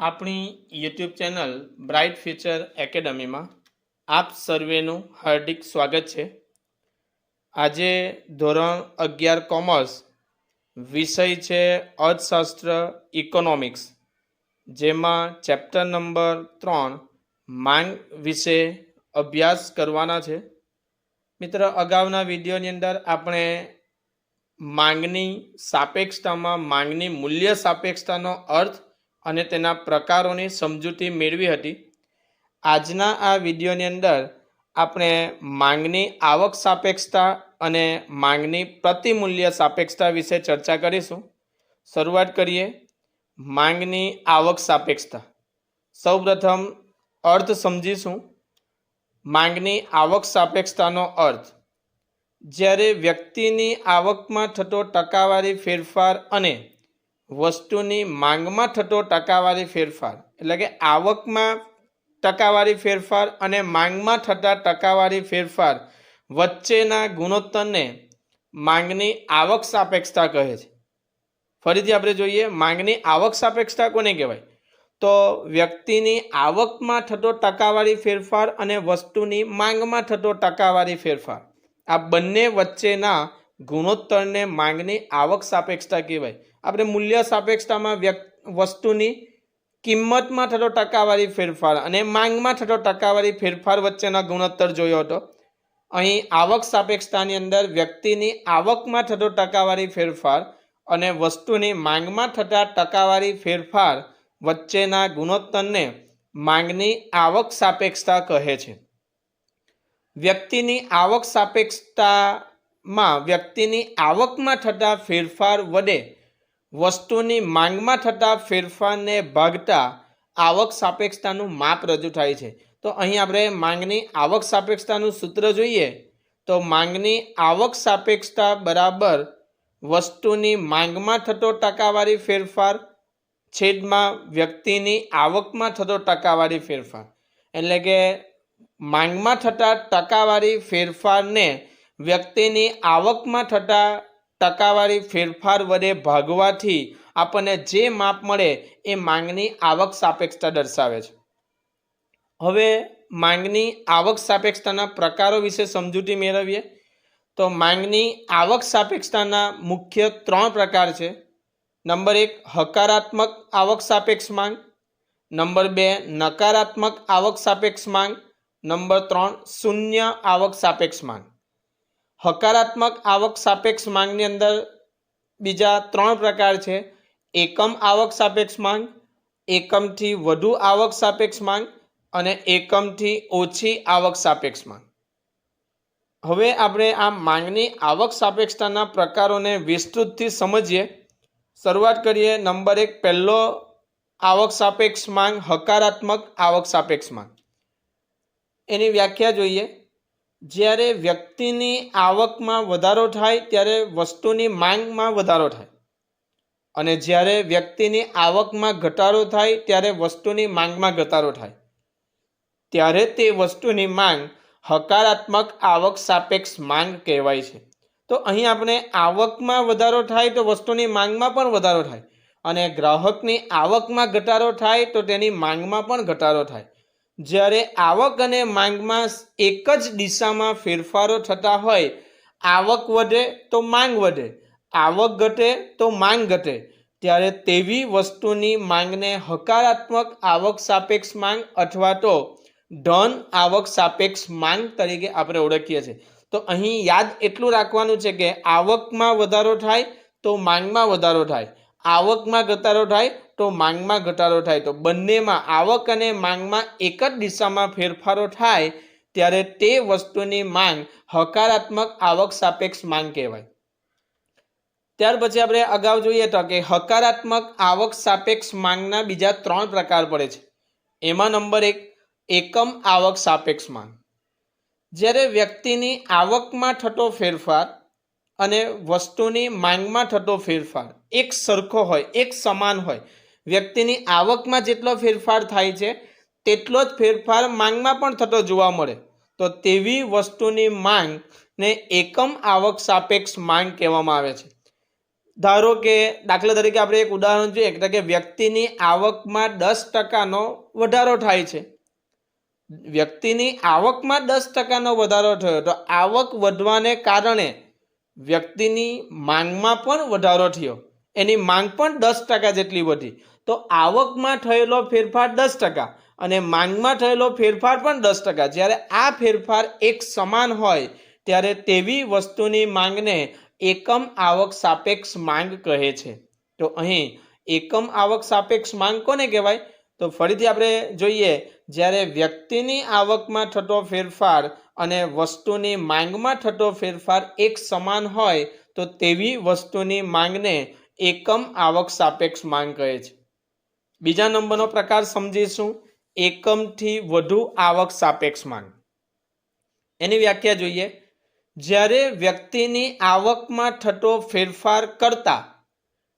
આપણી YouTube channel bright future એકેડમીમાં આપ સર્વેનું હાર્દિક સ્વાગત છે. આજે ધોરણ અગિયાર કોમર્સ વિષય છે અર્થશાસ્ત્ર ઇકોનોમિક્સ જેમાં ચેપ્ટર નંબર ત્રણ માંગ વિશે અભ્યાસ કરવાના છે. મિત્ર, અગાઉના વિડીયોની અંદર આપણે માંગની સાપેક્ષતામાં માંગની મૂલ્ય સાપેક્ષતાનો અર્થ અને તેના પ્રકારોની સમજૂતી મેળવી હતી. આજના આ વિડીયોની અંદર આપણે માંગની આવક સાપેક્ષતા અને માંગની પ્રતિમૂલ્ય સાપેક્ષતા વિશે ચર્ચા કરીશું. શરૂઆત કરીએ માંગની આવક સાપેક્ષતા. સૌપ્રથમ અર્થ સમજીશું. માંગની આવક સાપેક્ષતાનો અર્થ, જ્યારે વ્યક્તિની આવકમાં થતો ટકાવારી ફેરફાર અને વસ્તુની માંગમાં થતો ટકાવારી ફેરફાર, એટલે કે આવકમાં ટકાવારી ફેરફાર અને માંગમાં થતા ટકાવારી ફેરફાર વચ્ચેના ગુણોત્તરને માંગની આવક સાપેક્ષતા કહે છે. ફરીથી આપણે જોઈએ, માંગની આવક સાપેક્ષતા કોને કહેવાય? તો વ્યક્તિની આવકમાં થતો ટકાવારી ફેરફાર અને વસ્તુની માંગમાં થતો ટકાવારી ફેરફાર. આ બંને વચ્ચેના ગુણોત્તરને માંગની આવક સાપેક્ષતા કહેવાય. આપણે મૂલ્ય સાપેક્ષતામાં વસ્તુની કિંમતમાં થતો ટકાવારી ફેરફાર અને માંગમાં થતો ટકાવારી ફેરફાર વચ્ચેના ગુણોત્તર જોયો હતો. અહીં આવક સાપેક્ષતાની અંદર વ્યક્તિની આવકમાં થતો ટકાવારી ફેરફાર અને વસ્તુની માંગમાં થતા ટકાવારી ફેરફાર વચ્ચેના ગુણોત્તરને માંગની આવક સાપેક્ષતા કહે છે. વ્યક્તિની આવક સાપેક્ષતામાં વ્યક્તિની આવકમાં થતા ફેરફાર વડે વસ્તુની માંગમાં થતા ફેરફારને ભાગતા આવક સાપેક્ષતાનું માપ રજૂ થાય છે. તો અહીં આપણે માંગની આવક સાપેક્ષતાનું સૂત્ર જોઈએ. તો માંગની આવક સાપેક્ષતા બરાબર વસ્તુની માંગમાં થતો ટકાવારી ફેરફાર, છેદમાં વ્યક્તિની આવકમાં થતો ટકાવારી ફેરફાર. એટલે કે માંગમાં થતા ટકાવારી ફેરફારને વ્યક્તિની આવકમાં થતા ટકાવારી ફેરફાર વડે ભાગવાથી આપણને જે માપ મળે એ માંગની આવક સાપેક્ષતા દર્શાવે છે. હવે માંગની આવક સાપેક્ષતાના પ્રકારો વિશે સમજૂતી મેળવીએ. તો માંગની આવક સાપેક્ષતાના મુખ્ય ત્રણ પ્રકાર છે. નંબર એક, હકારાત્મક આવક સાપેક્ષ માંગ. નંબર બે, નકારાત્મક આવક સાપેક્ષ માંગ. નંબર ત્રણ, શૂન્ય આવક સાપેક્ષ માંગ. હકારાત્મક આવક સાપેક્ષ માંગની અંદર બીજા ત્રણ પ્રકાર છે. એકમ આવક સાપેક્ષ માંગ, એકમથી વધુ આવક સાપેક્ષ માંગ અને એકમથી ઓછી આવક સાપેક્ષ માંગ. હવે આપણે આ માંગની આવક સાપેક્ષતાના પ્રકારોને વિસ્તૃતથી સમજીએ. શરૂઆત કરીએ નંબર એક, પહેલો આવક સાપેક્ષ માંગ હકારાત્મક આવક સાપેક્ષ માંગ. એની વ્યાખ્યા જોઈએ. જ્યારે વ્યક્તિની આવકમાં વધારો થાય, ત્યારે વસ્તુની માંગમાં વધારો થાય. અને જ્યારે વ્યક્તિની આવકમાં ઘટાડો થાય, ત્યારે વસ્તુની માંગમાં ઘટાડો થાય. ત્યારે તે વસ્તુની માંગ હકારાત્મક આવક સાપેક્ષ માંગ કહેવાય છે. તો અહીં આપણે આવકમાં વધારો થાય, તો વસ્તુની માંગમાં પણ વધારો થાય. અને ગ્રાહકની આવકમાં ઘટાડો થાય, તો તેની માંગમાં પણ ઘટાડો થાય. જ્યારે આવક અને માંગમાં એક જ દિશામાં ફેરફારો થતા હોય, આવક વધે તો માંગ વધે, આવક ઘટે તો માંગ ઘટે. ત્યારે તેવી વસ્તુની માંગને હકારાત્મક આવક સાપેક્ષ માંગ અથવા તો ધન આવક સાપેક્ષ માંગ તરીકે આપણે ઓળખીએ છીએ. તો અહીં યાદ એટલું રાખવાનું છે કે આવકમાં વધારો થાય તો માંગમાં વધારો થાય. આવકમાં ઘટાડો થાય તો માંગમાં ઘટાડો થાય. તો બંનેમાં આવક અને માંગમાં એક જ દિશામાં ફેરફારો થાય ત્યારે તે વસ્તુની માંગ હકારાત્મક આવક સાપેક્ષ માંગ કહેવાય. ત્યાર પછી આપણે અગાઉ જોઈએ તો કે હકારાત્મક આવક સાપેક્ષ માંગના બીજા ત્રણ પ્રકાર પડે છે. એમાં નંબર એક, એકમ આવક સાપેક્ષ માંગ. જ્યારે વ્યક્તિની આવકમાં થતો ફેરફાર અને વસ્તુની માંગમાં થતો ફેરફાર. એક સરખો હોય, એક સમાન હોય. વ્યક્તિની આવકમાં જેટલો ફેરફાર થાય છે, તેટલો જ ફેરફાર માંગમાં પણ થતો જોવા મળે. તો તેવી વસ્તુની માંગને એકમ આવક સાપેક્ષ માંગ કહેવામાં આવે છે. ધારો કે, દાખલા તરીકે આપણે એક ઉદાહરણ જોઈએ, એટલે કે વ્યક્તિની આવકમાં દસ ટકાનો વધારો થાય છે. વ્યક્તિની આવકમાં દસ ટકાનો વધારો થયો, તો આવક વધવાને કારણે વ્યક્તિની માંગમાં પણ વધારો થયો. એની માંગ પણ દસ ટકા જેટલી વધી. તો આવકમાં થયેલો ફેરફાર દસ ટકા અને માંગમાં થયેલો ફેરફાર પણ દસ ટકા. જ્યારે આ ફેરફાર એક સમાન હોય, ત્યારે તેવી વસ્તુની માંગને એકમ આવક સાપેક્ષ માંગ કહે છે. તો અહીં એકમ આવક સાપેક્ષ માંગ કોને કહેવાય? તો ફરીથી આપણે જોઈએ, જ્યારે વ્યક્તિની આવકમાં થતો ફેરફાર અને વસ્તુની માંગમાં થતો ફેરફાર એક સમાન હોય, તો તેવી વસ્તુની માંગને એકમ આવક સાપેક્ષ માંગ કહે છે. બીજા નંબરનો પ્રકાર સમજીશું. એકમથી વધુ આવક સાપેક્ષ માંગ. એની વ્યાખ્યા જોઈએ. જ્યારે વ્યક્તિની આવકમાં થતો ફેરફાર કરતા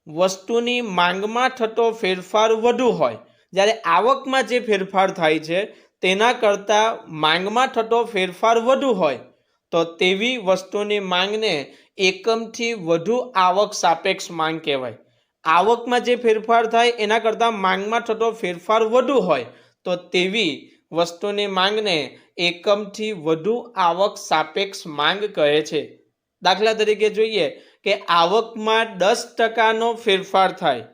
વસ્તુની માંગમાં થતો ફેરફાર વધુ હોય, જ્યારે આવકમાં જે ફેરફાર થાય છે તેના કરતાં માંગમાં થતો ફેરફાર વધુ હોય, તો તેવી વસ્તુની માંગને એકમથી વધુ આવક સાપેક્ષ માંગ કહેવાય. આવકમાં જે ફેરફાર થાય, એના કરતાં માંગમાં થતો ફેરફાર વધુ હોય, તો તેવી વસ્તુની માંગને એકમથી વધુ આવક સાપેક્ષ માંગ કહે છે. દાખલા તરીકે જોઈએ કે આવકમાં દસ ટકાનો ફેરફાર થાય,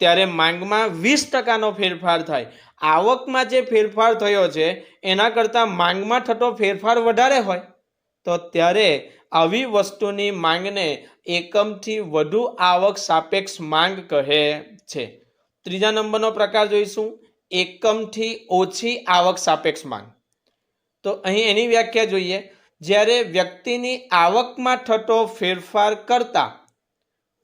ત્યારે માંગમાં વીસ ટકાનો ફેરફાર થાય આવકમાં જે ફેરફાર થયો છે, એના કરતાં માંગમાં થતો ફેરફાર વધારે હોય. તો ત્યારે આવી વસ્તુની માંગને એકમથી વધુ આવક સાપેક્ષ માંગ કહે છે. ત્રીજા નંબરનો પ્રકાર જોઈશું. એકમથી ઓછી આવક સાપેક્ષ માંગ. તો અહીં એની વ્યાખ્યા જોઈએ. જ્યારે વ્યક્તિની આવકમાં થતો ફેરફાર કરતાં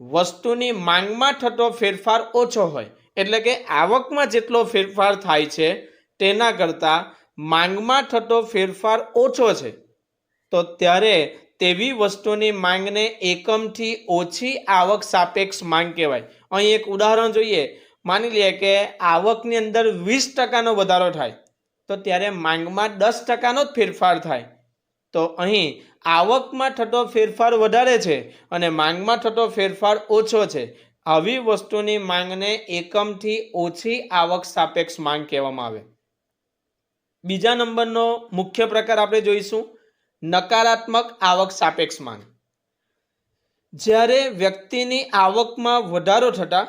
વસ્તુની માંગમાં થતો ફેરફાર ઓછો હોય એટલે કે આવકમાં જેટલો ફેરફાર થાય છે, તેના કરતાં માંગમાં થતો ફેરફાર ઓછો છે. તો ત્યારે તેવી વસ્તુની માંગને એકમથી ઓછી આવક સાપેક્ષ માંગ કહેવાય. અહીં એક ઉદાહરણ જોઈએ. માની લઈએ કે આવકની અંદર વીસ ટકાનો વધારો થાય, તો ત્યારે માંગમાં દસ ટકાનો જ ફેરફાર થાય. તો અહીં આવકમાં થતો ફેરફાર વધારે છે અને માંગમાં થતો ફેરફાર ઓછો છે. આવી વસ્તુની માંગને એકમથી ઓછી આવક સાપેક્ષ માંગ કહેવામાં આવે. બીજા નંબરનો મુખ્ય પ્રકાર આપણે જોઈશું, નકારાત્મક આવક સાપેક્ષ માંગ. જ્યારે વ્યક્તિની આવકમાં વધારો થતાં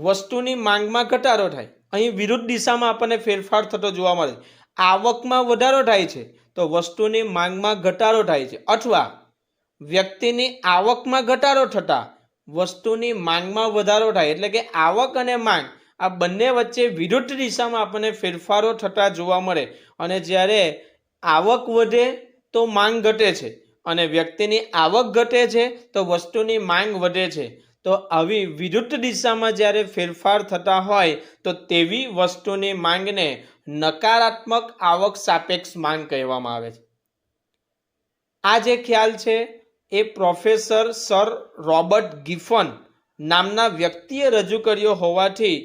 વસ્તુની માંગમાં ઘટાડો થાય, અહીં વિરુદ્ધ દિશામાં આપણને ફેરફાર થતો જોવા મળે. આવકમાં વધારો થાય છે, તો વસ્તુની માંગમાં ઘટાડો થાય છે. અથવા વ્યક્તિની આવકમાં ઘટાડો થતાં વસ્તુની માંગમાં વધારો થાય, એટલે કે આવક અને માંગ, આ બંને વચ્ચે વિરુદ્ધ દિશામાં આપણને ફેરફારો થતા જોવા મળે. અને જ્યારે આવક વધે તો માંગ ઘટે છે અને વ્યક્તિની આવક ઘટે છે તો વસ્તુની માંગ વધે છે. તો આવી વિરુદ્ધ દિશામાં જ્યારે ફેરફાર થતા હોય તો તેવી વસ્તુની માંગને નકારાત્મક આવક સાપેક્ષ માંગ કહેવામાં આવે છે. આ જે ખ્યાલ છે એ પ્રોફેસર સર રોબર્ટ ગિફન નામના વ્યક્તિએ રજૂ કર્યો હોવાથી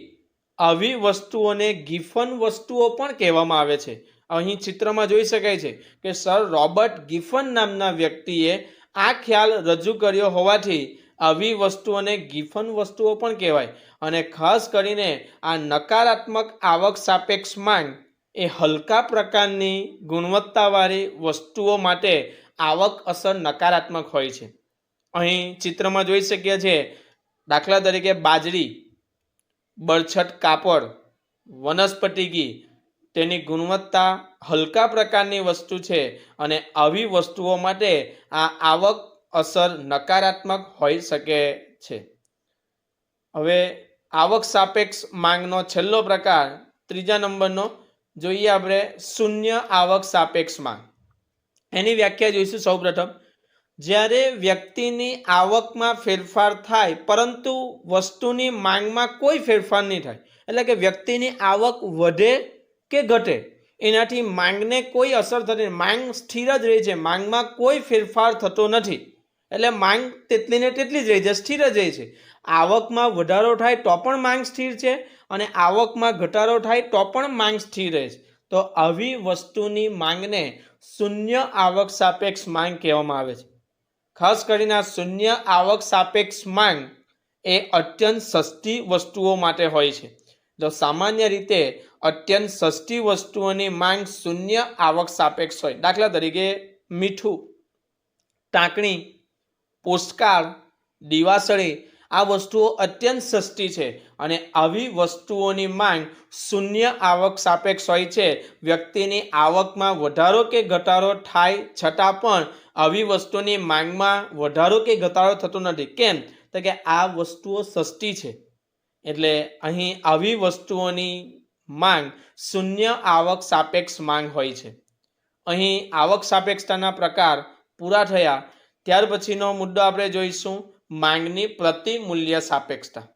આવી વસ્તુઓને ગિફન વસ્તુઓ પણ કહેવામાં આવે છે. અહીં ચિત્રમાં જોઈ શકાય છે કે સર રોબર્ટ ગિફન નામના વ્યક્તિએ આ ખ્યાલ રજૂ કર્યો હોવાથી આવી વસ્તુઓને ગિફન વસ્તુઓ પણ કહેવાય અને ખાસ કરીને આ નકારાત્મક આવક સાપેક્ષ માંગ એ હલકા પ્રકારની ગુણવત્તાવાળી વસ્તુઓ માટે આવક અસર નકારાત્મક હોય છે. અહીં ચિત્રમાં જોઈ શકીએ છીએ દાખલા તરીકે બાજરી, બરછટ કાપડ, વનસ્પતિ ઘી, તેની ગુણવત્તા હલકા પ્રકારની વસ્તુ છે અને આવી વસ્તુઓ માટે આ આવક અસર નકારાત્મક હોઈ શકે છે. હવે આવક સાપેક્ષ માંગનો છેલ્લો પ્રકાર, ત્રીજા નંબરનો, જોઈએ આપણે શૂન્ય આવક સાપેક્ષ માંગ એની વ્યાખ્યા જોઈશું સૌપ્રથમ. જ્યારે વ્યક્તિની આવકમાં ફેરફાર થાય, પરંતુ વસ્તુની માંગમાં કોઈ ફેરફાર નહીં થાય, એટલે કે વ્યક્તિની આવક વધે કે ઘટે, એનાથી માંગને કોઈ અસર થતી માંગ સ્થિર જ રહે છે, માંગમાં કોઈ ફેરફાર થતો નથી. એટલે માંગ તેટલી ને તેટલી જ રહી છે, સ્થિર જ રહે છે. આવકમાં વધારો થાય તો પણ માંગ સ્થિર છે અને આવકમાં ઘટાડો થાય તો પણ માંગ સ્થિર રહે છે. તો આવી વસ્તુની માંગને શૂન્ય આવક સાપેક્ષ માંગ કહેવામાં આવે છે. ખાસ કરીને આ શૂન્ય આવક સાપેક્ષ માંગ એ અત્યંત સસ્તી વસ્તુઓ માટે હોય છે. તો સામાન્ય રીતે અત્યંત સસ્તી વસ્તુઓની માંગ શૂન્ય આવક સાપેક્ષ હોય, દાખલા તરીકે મીઠું, ટાંકણી પોસ્ટકાર્ડ દિવાસળી આ વસ્તુઓ અત્યંત સસ્તી છે અને આવી વસ્તુઓની માંગ શૂન્ય આવક સાપેક્ષ હોય છે. વ્યક્તિની આવકમાં વધારો કે ઘટાડો થાય છતાં પણ આવી વસ્તુની માંગમાં વધારો કે ઘટાડો થતો નથી. કેમ? તો કે આ વસ્તુઓ સસ્તી છે. એટલે અહીં આવી વસ્તુઓની માંગ શૂન્ય આવક સાપેક્ષ માંગ હોય છે. અહીં આવક સાપેક્ષતાના પ્રકાર પૂરા થયા. ત્યાર પછીનો મુદ્દો આપણે જોઈશું. માંગની પ્રતિ મૂલ્ય સાપેક્ષતા.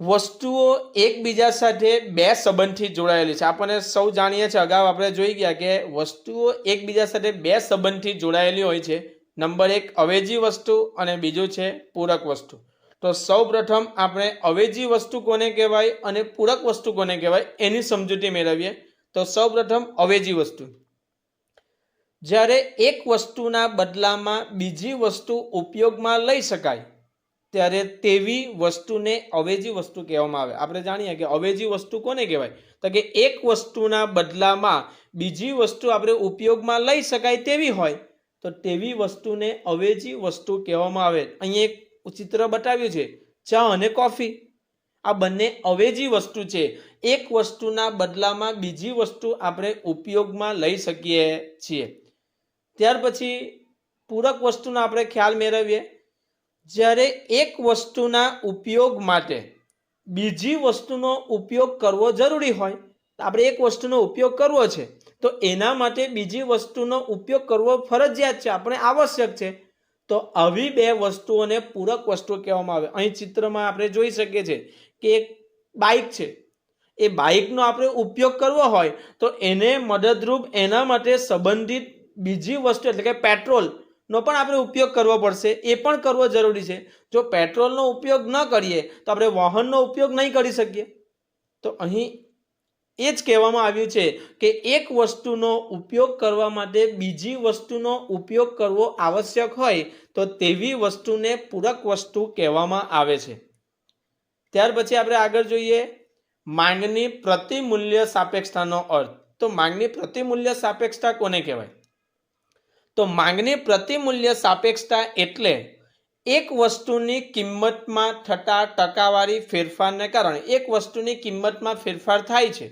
વસ્તુઓ એકબીજા સાથે બે સંબંધથી જોડાયેલી છે. આપણને સૌ જાણીએ છીએ, અગાઉ આપણે જોઈ ગયા કે વસ્તુઓ એકબીજા સાથે બે સંબંધથી જોડાયેલી હોય છે. નંબર એક, અવેજી વસ્તુ અને બીજું છે, પૂરક વસ્તુ. તો સૌ પ્રથમ આપણે અવેજી વસ્તુ કોને કહેવાય અને પૂરક વસ્તુ કોને કહેવાય એની સમજૂતી મેળવીએ. તો સૌ પ્રથમ અવેજી વસ્તુ. જ્યારે એક વસ્તુના બદલામાં બીજી વસ્તુ ઉપયોગમાં લઈ શકાય, ત્યારે તેવી વસ્તુને અવેજી વસ્તુ કહેવામાં આવે. આપણે જાણીએ કે અવેજી વસ્તુ કોને કહેવાય? તો કે એક વસ્તુના બદલામાં બીજી વસ્તુ આપણે ઉપયોગમાં લઈ શકાય તેવી હોય, તો તેવી વસ્તુને અવેજી વસ્તુ કહેવામાં આવે. અહીં એક ચિત્ર બતાવ્યું છે, ચા અને કોફી. આ બંને અવેજી વસ્તુ છે. એક વસ્તુના બદલામાં બીજી વસ્તુ આપણે ઉપયોગમાં લઈ શકીએ છીએ. ત્યાર પછી પૂરક વસ્તુનો આપણે ખ્યાલ મેળવીએ. જ્યારે એક વસ્તુના ઉપયોગ માટે બીજી વસ્તુનો ઉપયોગ કરવો જરૂરી હોય આપણે એક વસ્તુનો ઉપયોગ કરવો છે. તો એના માટે બીજી વસ્તુનો ઉપયોગ કરવો ફરજિયાત છે, આપણે આવશ્યક છે. તો આવી બે વસ્તુઓને પૂરક વસ્તુ કહેવામાં આવે. અહીં ચિત્રમાં આપણે જોઈ શકીએ છીએ કે એક બાઇક છે. એ બાઇકનો આપણે ઉપયોગ કરવો હોય, તો એને મદદરૂપ એના માટે સંબંધિત બીજી વસ્તુ એટલે કે પેટ્રોલનો પણ આપણે ઉપયોગ કરવો પડશે. એ પણ કરવો જરૂરી છે. જો પેટ્રોલનો ઉપયોગ ન કરીએ, તો આપણે વાહનનો ઉપયોગ નહીં કરી શકીએ. તો અહીં એ જ કહેવામાં આવ્યું છે કે એક વસ્તુનો ઉપયોગ કરવા માટે બીજી વસ્તુનો ઉપયોગ કરવો આવશ્યક હોય, તો તેવી વસ્તુને પૂરક વસ્તુ કહેવામાં આવે છે. ત્યાર પછી આપણે આગળ જોઈએ માંગની પ્રતિમૂલ્ય સાપેક્ષતાનો અર્થ. તો માંગની પ્રતિમૂલ્ય સાપેક્ષતા કોને કહેવાય? તો માંગની પ્રતિમૂલ્ય સાપેક્ષતા એટલે એક વસ્તુની કિંમતમાં થતા ટકાવારી ફેરફારને કારણે એક વસ્તુની કિંમતમાં ફેરફાર થાય છે.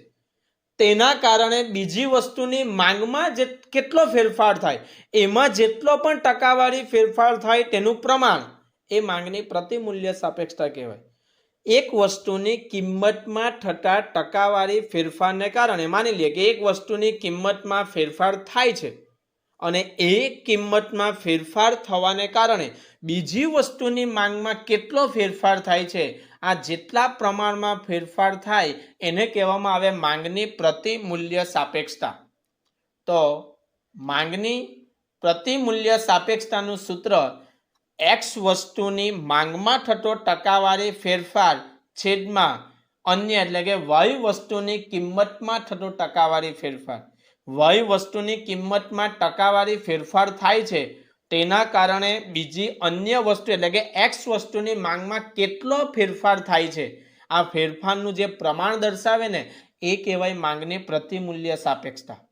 તેના કારણે બીજી વસ્તુની માંગમાં જે કેટલો ફેરફાર થાય, એમાં જેટલો પણ ટકાવારી ફેરફાર થાય તેનું પ્રમાણ એ માંગની પ્રતિમૂલ્ય સાપેક્ષતા કહેવાય. એક વસ્તુની કિંમતમાં થતા ટકાવારી ફેરફારને કારણે માની લઈએ કે એક વસ્તુની કિંમતમાં ફેરફાર થાય છે. અને એ કિંમતમાં ફેરફાર થવાને કારણે બીજી વસ્તુની માંગમાં કેટલો ફેરફાર થાય છે? આ જેટલા પ્રમાણમાં ફેરફાર થાય એને કહેવામાં આવે માંગની પ્રતિમૂલ્ય સાપેક્ષતા. તો માંગની પ્રતિમૂલ્ય સાપેક્ષતાનું સૂત્ર એક્સ વસ્તુની માંગમાં થતો ટકાવારી ફેરફાર છેદમાં અન્ય એટલે કે વાયુ વસ્તુની કિંમતમાં થતો ટકાવારી ફેરફાર. વાયુ વસ્તુની કિંમતમાં ટકાવારી ફેરફાર થાય છે. તેના કારણે બીજી અન્ય વસ્તુ એટલે કે એક્સ વસ્તુની માંગમાં કેટલો ફેરફાર થાય છે. આ ફેરફારનું જે પ્રમાણ દર્શાવે ને, એ કહેવાય માંગની પ્રતિમૂલ્ય સાપેક્ષતા.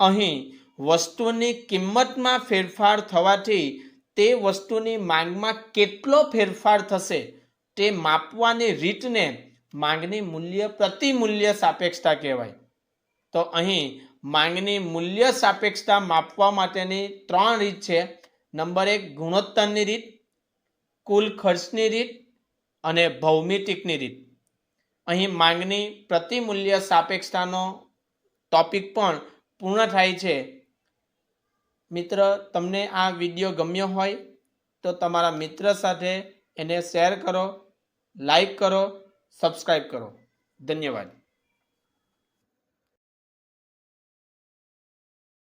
અહીં વસ્તુની કિંમતમાં ફેરફાર થવાથી તે વસ્તુની માંગમાં કેટલો ફેરફાર થશે, તે માપવાની રીતને માંગની મૂલ્ય પ્રતિમૂલ્ય સાપેક્ષતા કહેવાય. તો અહીં માંગની મૂલ્ય સાપેક્ષતા માપવા માટેની ત્રણ રીત છે. નંબર એક, ગુણોત્તરની રીત, કુલ ખર્ચની રીત અને ભૌમિતિકની રીત. અહીં માંગની પ્રતિમૂલ્ય સાપેક્ષતાનો ટોપિક પણ પૂર્ણ થાય છે. મિત્ર, તમને આ વીડિયો ગમ્યો હોય તો તમારા મિત્ર સાથે એને શેર કરો, લાઈક કરો, સબસ્ક્રાઈબ કરો. ધન્યવાદ.